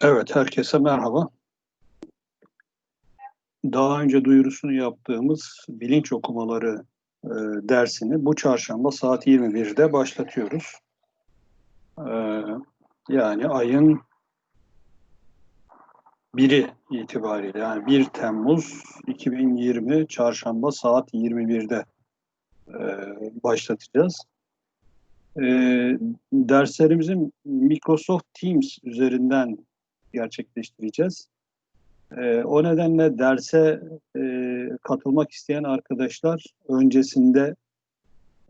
Evet, herkese merhaba. Daha önce duyurusunu yaptığımız bilinç okumaları e, dersini bu çarşamba saat 21'de başlatıyoruz. E, yani ayın biri itibariyle yani 1 Temmuz 2020 çarşamba saat 21'de e, başlatacağız. E, derslerimizi Microsoft Teams üzerinden gerçekleştireceğiz. E, o nedenle derse e, katılmak isteyen arkadaşlar öncesinde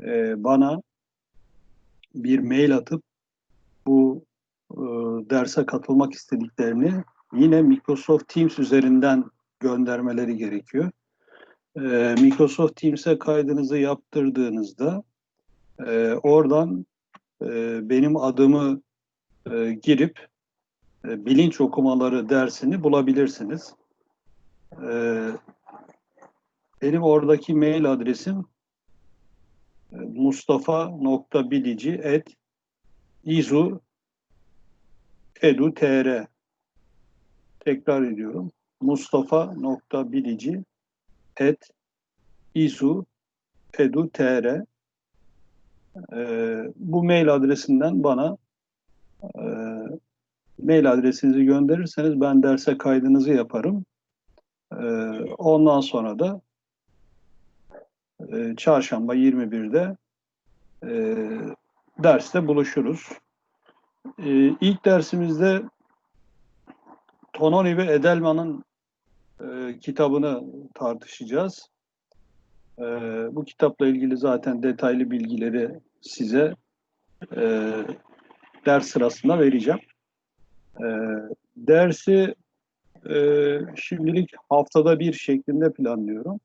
e, bana bir mail atıp bu e, derse katılmak istediklerini yine Microsoft Teams üzerinden göndermeleri gerekiyor. E, Microsoft Teams'e kaydınızı yaptırdığınızda e, oradan e, benim adımı e, girip bilinç okumaları dersini bulabilirsiniz. E, benim oradaki mail adresim e, mustafa.bilici et tekrar ediyorum. mustafa.bilici et e, bu mail adresinden bana e, mail adresinizi gönderirseniz ben derse kaydınızı yaparım. E, ondan sonra da e, çarşamba 21'de e, derste buluşuruz. E, ilk dersimizde Tononi ve Edelman'ın e, kitabını tartışacağız. E, bu kitapla ilgili zaten detaylı bilgileri size e, ders sırasında vereceğim. E, dersi e, şimdilik haftada bir şeklinde planlıyorum.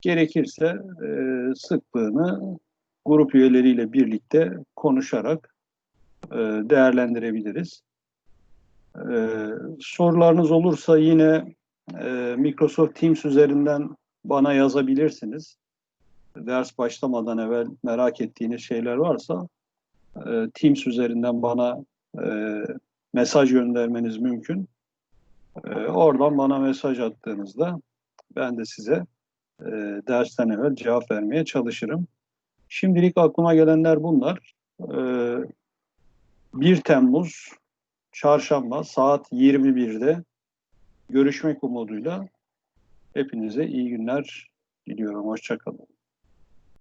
Gerekirse e, sıklığını grup üyeleriyle birlikte konuşarak e, değerlendirebiliriz. E, sorularınız olursa yine e, Microsoft Teams üzerinden bana yazabilirsiniz. Ders başlamadan evvel merak ettiğiniz şeyler varsa e, Teams üzerinden bana e, mesaj göndermeniz mümkün. E, oradan bana mesaj attığınızda ben de size e, dersten evvel cevap vermeye çalışırım. Şimdilik aklıma gelenler bunlar. E, 1 Temmuz Çarşamba saat 21'de görüşmek umuduyla hepinize iyi günler diliyorum. Hoşçakalın.